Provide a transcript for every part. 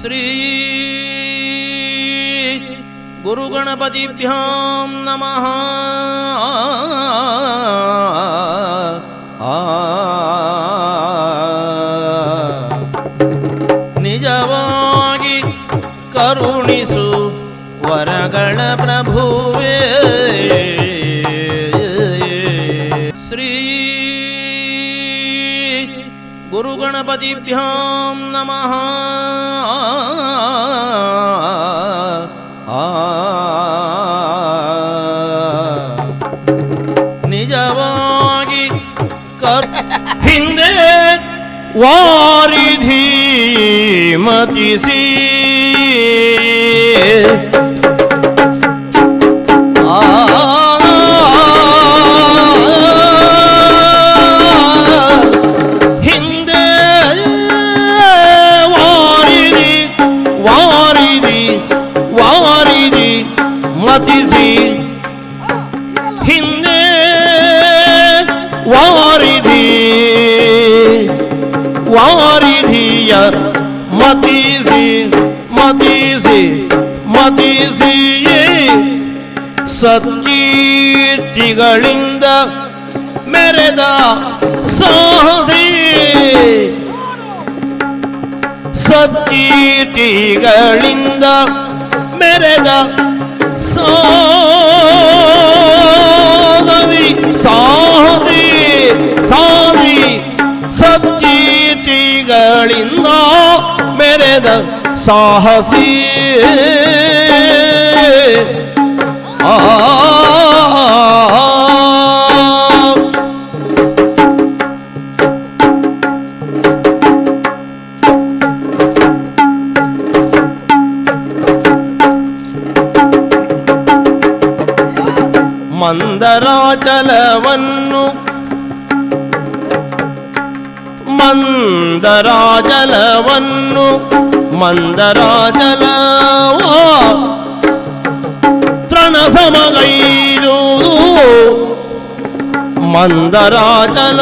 ಶ್ರೀ ಗುರುಗಣಪತಿಭ್ಯಾಂ ನಮಃ ಆ ನಿಜವಾಗಿ ಕರುಣಿಸು ವರಗಳ ಪ್ರಭುವೇ ಶ್ರೀ ಗುರುಗಣಪತಿಭ್ಯಾಂ ನಮಃ ನಿಜವಾಗಿ ಕರ್ ಹಿಂದೆ ವಾರಿಧಿ ಮತಿಸಿ ವಾರಿದಿ ವಾರಿಧಿಯ ಮತಿಸಿ ಮತಿಸಿ ಮತಿಸಿ ಸತ್ಕೀರ್ತಿಗಳಿಂದ ಮೆರೆದ ಸಾಹಸಿ. ಸತ್ಕೀರ್ತಿಗಳಿಂದ ಮೆರೆದ ಸಾಧವಿ ಸತ್ಕೀರ್ತಿಗಳಿಂದ ಮೆರೆದ ಸಾಹಸಿ. ಆ. ಮಂದರಾಚಲವನ್ನು ಮಂದರಾಜಲವನ್ನು ಮಂದರಾಜಲವ ತೃಣ ಸಮಗೈರುವುದು ಮಂದರಾಜಲ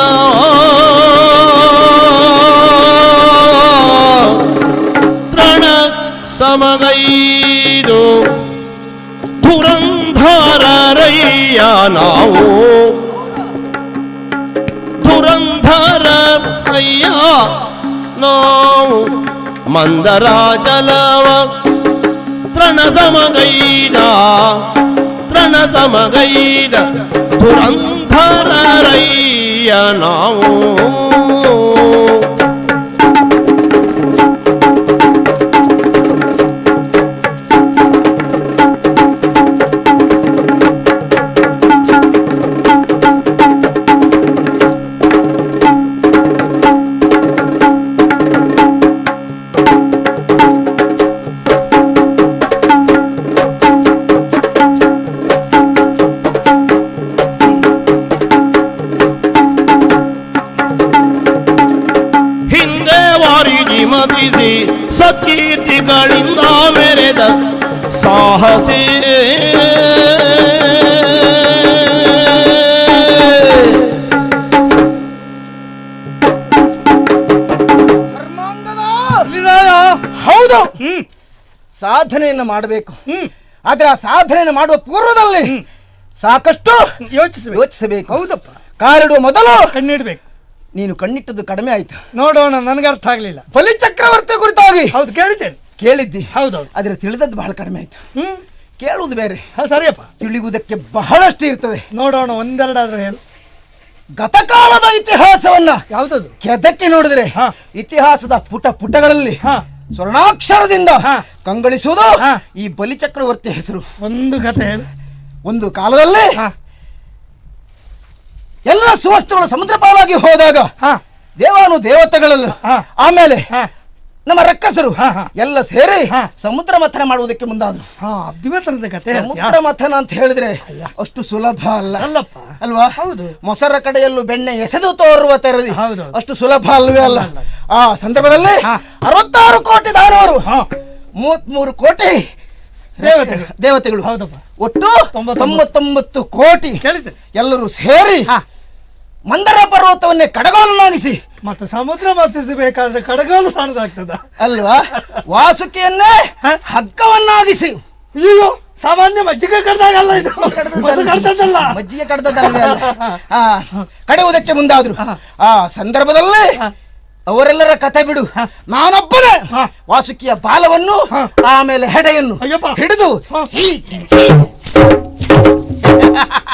ತೃಣ ಸಮಗೈರು ಧುರಂಧರರಯ್ಯ ನಾವು రామయ్యా నావు మందరాజలవ త్రణతమగైడ త్రణతమగైడ దురంధరయ్య నావు. ವಾರಿಗಿ ಸಕೀರ್ತಿಗಳಿಂದ ಮೆರೆದ ಸಾಹಸಿ. ಹೌದು. ಸಾಧನೆಯನ್ನು ಮಾಡಬೇಕು. ಆದ್ರೆ ಆ ಸಾಧನೆಯನ್ನು ಮಾಡುವ ಪೂರ್ವದಲ್ಲಿ ಸಾಕಷ್ಟು ಯೋಚಿಸಬೇಕು. ಯೋಚಿಸಬೇಕು. ಹೌದಪ್ಪ. ಕಾಲಿಡುವ ಮೊದಲು ಕಣ್ಣಿಡ್ಬೇಕು ನೀನು ಕಣ್ಣಿಟ್ಟದ್ದು ಕಡಿಮೆ ಆಯ್ತು. ನೋಡೋಣ ನನಗೆ ಅರ್ಥ ಆಗ್ಲಿಲ್ಲ. ಬಲಿ ಚಕ್ರವರ್ತಿ ಕುರಿತಾಗಿ ಹೌದು ಕೇಳಿದ್ದೇನೆ. ಕೇಳಿದ್ದಿ. ಹೌದೌದು. ಆದರೆ ತಿಳಿದದ್ದು ಬಹಳ ಕಡಿಮೆ ಆಯ್ತು. ಹ್ಮ್? ಕೇಳುವುದು ಬೇರೆ. ಹಾ ಸರಿಯಪ್ಪ. ತಿಳಿಯುವುದಕ್ಕೆ ಬಹಳಷ್ಟು ಇರ್ತದೆ ನೋಡೋಣ ಒಂದೆರಡಾದ್ರೂ ಹೇಳು. ಗತಕಾಲದ ಇತಿಹಾಸವನ್ನ ಯಾವ್ದದು? ಕೆದಕ್ಕೆ ನೋಡಿದ್ರೆ ಹಾ. ಇತಿಹಾಸದ ಪುಟ ಪುಟಗಳಲ್ಲಿ ಹಾ. ಸ್ವರ್ಣಾಕ್ಷರದಿಂದ ಹಾ. ಕಂಗಳಿಸುವುದು. ಈ ಬಲಿಚಕ್ರವರ್ತಿ ಹೆಸರು. ಒಂದು ಕಥೆ ಹೇಳು. ಒಂದು ಕಾಲದಲ್ಲಿ ಹಾ. ಎಲ್ಲ ಸುವಸ್ತುಗಳು ಸಮುದ್ರ ಪಾಲಾಗಿ ಹೋದಾಗ ಹಾ ದೇವಾನು ದೇವತೆಗಳಲ್ಲ. ಆಮೇಲೆ ನಮ್ಮ ರಕ್ಕಸರು. ಎಲ್ಲ ಸೇರಿ. ಸಮುದ್ರ ಮಥನ ಮಾಡುವುದಕ್ಕೆ ಮುಂದಾದ್ರು ಸಮುದ್ರ ಮಥನ ಅಂತ ಹೇಳಿದ್ರೆ ಅಷ್ಟು ಸುಲಭ ಅಲ್ಲ ಅಲ್ಲಪ್ಪ ಅಲ್ವಾ ಹೌದು. ಮೊಸರ ಕಡೆಯಲ್ಲೂ ಬೆಣ್ಣೆ ಎಸೆದು ತೋರುವ ತೆರದಿ ಹೌದು. ಅಷ್ಟು ಸುಲಭ ಅಲ್ವೇ ಅಲ್ಲ. ಆ ಸಂದರ್ಭದಲ್ಲಿ. ಅರವತ್ತಾರು ಕೋಟಿ ದಾನವರು ಮೂವತ್ಮೂರು ಕೋಟಿ ದೇವತೆಗಳು. ದೇವತೆಗಳು. ಹೌದಪ್ಪ. ಒಟ್ಟು ತೊಂಬತ್ತೊಂಬತ್ತು. ಕೋಟಿ ಕೇಳಿದ್ರೆ ಎಲ್ಲರೂ ಸೇರಿ ಮಂದರ ಪರ್ವತವನ್ನೇ ಕಡಗೋಲನಾಗಿಸಿ ಮತ್ತೆ ಸಮುದ್ರ ಮತ್ತಿಸಬೇಕಾದ್ರೆ ಕಡಗೋಲು ಸಣ್ಣದಾಗ್ತದ ಅಲ್ವಾ? ವಾಸುಕಿಯನ್ನೇ? ಹಗ್ಗವನ್ನಾಗಿಸಿ. ಅಯ್ಯೋ ಸಾಮಾನ್ಯ ಮಜ್ಜಿಗೆ ಕಡ್ದಾಗಲ್ಲ ಇದು. ಕಡ್ದದ್ದಲ್ಲ. ಮಜ್ಜಿಗೆ ಕಡ್ದದ್ದಲ್ಲ ಕಡೆಯುವುದಕ್ಕೆ ಮುಂದಾದ್ರು. ಆ ಸಂದರ್ಭದಲ್ಲಿ ಅವರೆಲ್ಲರ ಕತೆ ಬಿಡು. ನಾನೊಬ್ಬನೇ. ವಾಸುಕಿಯ ಬಾಲವನ್ನು ಆಮೇಲೆ ಹೆಡೆಯನ್ನು. ಹಿಡಿದು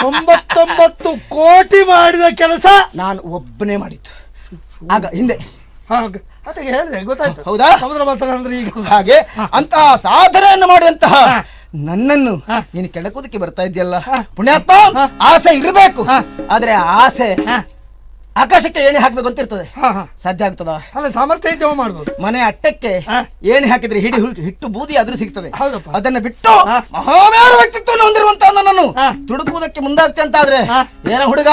ತೊಂಬತ್ತೊಂಬತ್ತು ಕೋಟಿ ಮಾಡಿದ ಕೆಲಸ ನಾನು ಒಬ್ಬನೇ ಮಾಡಿದ್ದು. ಆಗ ಹಿಂದೆ. ಹಾಗೆ ಅದಕ್ಕೆ ಹೇಳಿದೆ ಗೊತ್ತಾಯ್ತು. ಹೌದಾ? ಸಮುದ್ರ ಅಂದ್ರೆ ಈಗ. ಹಾಗೆ ಅಂತಹ ಸಾಧನೆಯನ್ನು ಮಾಡಿದಂತಹ ನನ್ನನ್ನು. ನೀನು ಕೆಳಕುದಕ್ಕೆ ಬರ್ತಾ ಇದೆಯಲ್ಲ. ಪುಣ್ಯಾತ್ಮ ಆಸೆ ಇರಬೇಕು. ಆದ್ರೆ ಆಸೆ. ಆಕಾಶಕ್ಕೆ ಏನೇ ಹಾಕ್ಬೇಕು ಅಂತ ಇರ್ತದೆ ಹಾ ಹಾ ಸಾಧ್ಯ ಆಗ್ತದ ಅಲ್ಲ ಸಾಮರ್ಥ್ಯ ಇದ್ದೇವ ಮಾಡ್ಬೋದು ಮನೆ ಅಟ್ಟಕ್ಕೆ ಹಾ. ಏಣಿ ಹಾಕಿದ್ರೆ ಹಿಡಿ ಹು- ಹಿಟ್ಟು ಬೂದಿ ಆದ್ರೂ ಸಿಗ್ತದೆ ಹೌದಪ್ಪ. ಅದನ್ನ ಬಿಟ್ಟು ಹ. ಮಹಾಮೇರು ವ್ಯಕ್ತಿತ್ವವನ್ನು ಹೊಂದಿರುವಂತಹ ನನ್ನನ್ನು ಹ. ತುಡುಕುವುದಕ್ಕೆ ಮುಂದಾಗ್ತೆ ಅಂತ ಆದ್ರೆ ಹ. ಏನ ಹುಡುಗ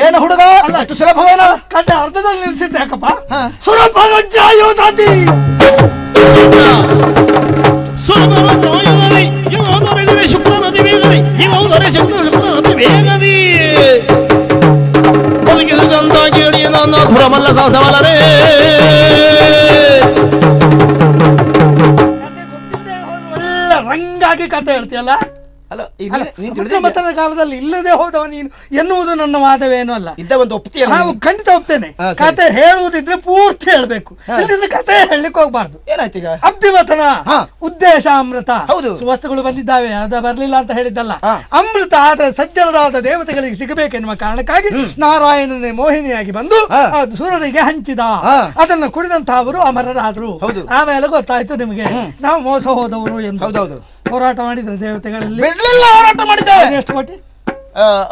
ಏನ ಹುಡುಗ. ಅಷ್ಟು ಸುಲಭವೇನ ಕಂಡ ಅರ್ಧದಲ್ಲಿ ನಿಲ್ಸಿದ್ದೆ ಯಾಕಪ್ಪ ಹಾ. ಸುರಭರಜ್ಜಾಯೋಧಾತಿ ಸುರಗರ ದ್ರೋಯದಲ್ಲಿ ಯುವದೊರೆದಿವೆ ಶುಕ್ರ ನದಿ ವೇಗದಿ ಯುವದೊರೆ ಶುಕ್ರ ಶುಕ್ರ ಬದುಕಿದಂತ ಕೇಳಿ ನನ್ನ ಧುರಮಲ್ಲ ಸಾಸವಲ್ಲರೇ ರಂಗಾಗಿ ಕತೆ ಹೇಳ್ತೀಯಲ್ಲ? ಮಥನದ ಕಾಲದಲ್ಲಿ ಇಲ್ಲದೆ ಹೋದವ ನೀನು ಎನ್ನುವುದು ನನ್ನ ವಾದವೇನೂ ಅಲ್ಲ. ಇದ್ದ ಒಂದು ನಾವು ಖಂಡಿತ ಒಪ್ತೇನೆ. ಕತೆ ಹೇಳುವುದಿದ್ರೆ ಪೂರ್ತಿ ಹೇಳ್ಬೇಕು. ಇಲ್ಲದಿದ್ರೆ ಕತೆ ಹೇಳಲಿಕ್ಕೆ ಹೋಗ್ಬಾರ್ದು. ಏನಾಯ್ತು ಈಗ. ಉದ್ದೇಶ ಅಮೃತ. ಹೌದು. ವಸ್ತುಗಳು ಬಂದಿದ್ದಾವೆ ಅದ ಬರ್ಲಿಲ್ಲ ಅಂತ ಹೇಳಿದ್ದಲ್ಲ. ಅಮೃತ ಆದ್ರೆ ಸಜ್ಜನರಾದ ದೇವತೆಗಳಿಗೆ ಸಿಗಬೇಕೆನ್ನುವ ಕಾರಣಕ್ಕಾಗಿ ನಾರಾಯಣನೇ ಮೋಹಿನಿಯಾಗಿ ಬಂದು ಸೂರ್ಯನಿಗೆ ಹಂಚಿದ. ಅದನ್ನು ಅದನ್ನ ಕುಡಿದಂತ ಅವರು ಅಮರರಾದ್ರು. ಹೌದು. ಆಮೇಲೆ ಗೊತ್ತಾಯ್ತು ನಿಮಗೆ. ನಾವು ಮೋಸ ಹೋದವರು ಎಂದು. ಹೌದೌದು. ಹೋರಾಟ ಮಾಡಿದ್ರು ದೇವತೆಗಳಲ್ಲಿ? ಬಿಡ್ಲಿಲ್ಲ ಹೋರಾಟ ಮಾಡಿದ್ದೇವೆ ಎಷ್ಟು ಕೋಟಿ?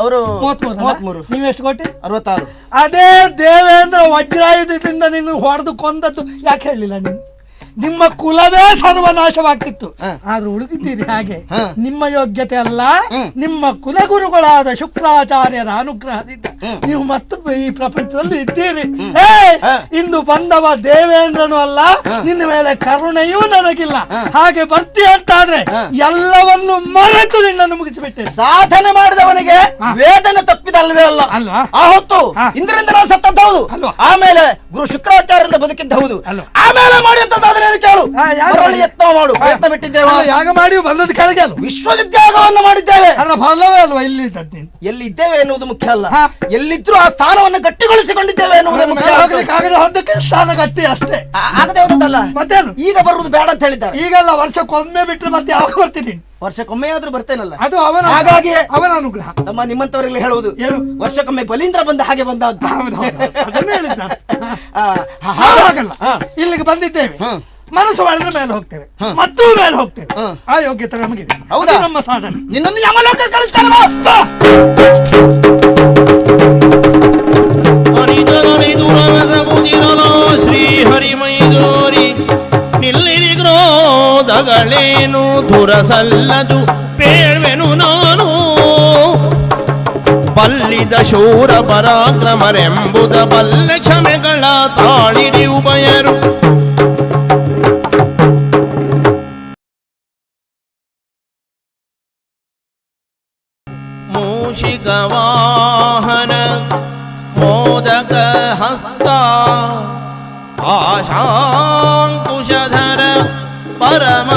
ಅವರು ಮೂವತ್ಮೂರು. ನೀವು ಎಷ್ಟು ಕೋಟಿ? ಅರವತ್ತಾರು. ಅದೇ ದೇವೇಂದ್ರ ವಜ್ರಾಯುಧದಿಂದ ನೀನು ಹೊಡೆದು ಕೊಂದದ್ದು. ಯಾಕೆ ಹೇಳಲಿಲ್ಲ ನೀನು? ನಿಮ್ಮ ಕುಲವೇ ಸರ್ವನಾಶವಾಗ್ತಿತ್ತು. ಆದ್ರೂ ಉಳಿದಿದ್ದೀರಿ ಹಾಗೆ. ನಿಮ್ಮ ಯೋಗ್ಯತೆ ಅಲ್ಲ ನಿಮ್ಮ ಕುಲಗುರುಗಳಾದ ಶುಕ್ರಾಚಾರ್ಯರ ಅನುಗ್ರಹದಿಂದ ನೀವು ಮತ್ತು ಈ ಪ್ರಪಂಚದಲ್ಲಿ ಇದ್ದೀರಿ. ಇಂದು ಬಂದವ ದೇವೇಂದ್ರನು ಅಲ್ಲ ನಿನ್ನ ಮೇಲೆ ಕರುಣೆಯೂ ನನಗಿಲ್ಲ. ಹಾಗೆ ಬರ್ತಿ ಅಂತಾದ್ರೆ ಎಲ್ಲವನ್ನು ಮರೆತು ನಿನ್ನನ್ನು ಮುಗಿಸಿಬಿಟ್ಟೆ. ಸಾಧನೆ ಮಾಡಿದವನಿಗೆ ವೇದನೆ ತಪ್ಪಿದಲ್ವೇ ಅಲ್ಲ. ಅಲ್ವಾ? ಆ ಹೊತ್ತು ಇಂದ್ರಿಂದ ನಾವು ಸತ್ತದ್ದು ಹೌದು? ಆಮೇಲೆ ಗುರು ಶುಕ್ರಾಚಾರ್ಯರಿಂದ ಬದುಕಿದ್ದ ಹೌದು. ಆಮೇಲೆ ಆಮೇಲೆ ಮಾಡಿದಂತ ಸಾಧನೆ ಕೇಳು? ಯತ್ನ ಮಾಡು. ಪ್ರಯತ್ನ ಬಿಟ್ಟಿದ್ದೇವೆ? ಯಾಗ ಮಾಡಿ ಬಂದದ್ದು ಕೆಳಗೆ ಅಲ್ಲ ವಿಶ್ವವಿದ್ಯಾಗವನ್ನು ಮಾಡಿದ್ದೇವೆ. ಅದರ ಫಲವೇ ಅಲ್ವಾ ಇಲ್ಲಿ ಎಲ್ಲಿ ಇದ್ದೇವೆ ಎನ್ನುವುದು ಮುಖ್ಯ ಅಲ್ಲ. ಎಲ್ಲಿದ್ರು ಆ ಸ್ಥಾನವನ್ನು ಗಟ್ಟಿಗೊಳಿಸಿಕೊಂಡಿದ್ದೇವೆ ಎನ್ನುವುದೇ ಮುಖ್ಯ ಆಗದೆ ಹೊದ್ದಕ್ಕೆ ಸ್ಥಾನ ಗಟ್ಟಿ ಅಷ್ಟೇ. ಆಗದೆ ಮತ್ತೇನು? ಈಗ ಬರುವುದು ಬೇಡ ಅಂತ ಹೇಳಿದ್ದಾರೆ. ಈಗಲ್ಲ ವರ್ಷಕ್ಕೊಮ್ಮೆ ಬಿಟ್ಟರೆ ಮತ್ತೆ ಯಾವಾಗ ಬರ್ತೀನಿ ವರ್ಷಕ್ಕೊಮ್ಮೆ ಆದ್ರೂ ಬರ್ತೇನಲ್ಲ. ಅದು ಅವನ ಹಾಗಾಗಿ ಅವನ ಅನುಗ್ರಹ. ತಮ್ಮ ನಿಮ್ಮಂತವರೆಲ್ಲ ಹೇಳುವುದು ಏನು? ವರ್ಷಕ್ಕೊಮ್ಮೆ ಬಲೀಂದ್ರ ಬಂದ ಹಾಗೆ ಬಂದ ಅಂತ. ಅದನ್ನೇ ಹೇಳಿದ್ದ. ಆ, ಹಾ. ಇಲ್ಲಿಗೆ ಬಂದಿದ್ದೇವೆ. ಮನಸ್ಸು ಮಾಡಿದ್ರೆ ಮೇಲೆ ಹೋಗ್ತೇವೆ. ಮತ್ತು ಮೇಲೆ ಹೋಗ್ತೇವೆ. ಆ ಯೋಗ್ಯತೆ ನಮಗಿದೆ. ಹೌದಾ? ಅದು ನಮ್ಮ ಸಾಧನೆ. ನಿನ್ನನ್ನು ಯಮಲೋಕ ಕ್ರೋಧಗಳೇನು ದುರಸಲ್ಲದು. ಬಲ್ಲಿದ ಶೂರ ಪರಾಕ್ರಮರೆಂಬುದ ಬಲ್ಲೆ ಕ್ಷಮೆಗಳ ತಾಳಿಡಿ ಉಭಯರು ಮೂಷಿಕವಾಹನ ಮೋದಕ ಹಸ್ತ ಆಶಾಂಕುಶಧರ ಪರಮ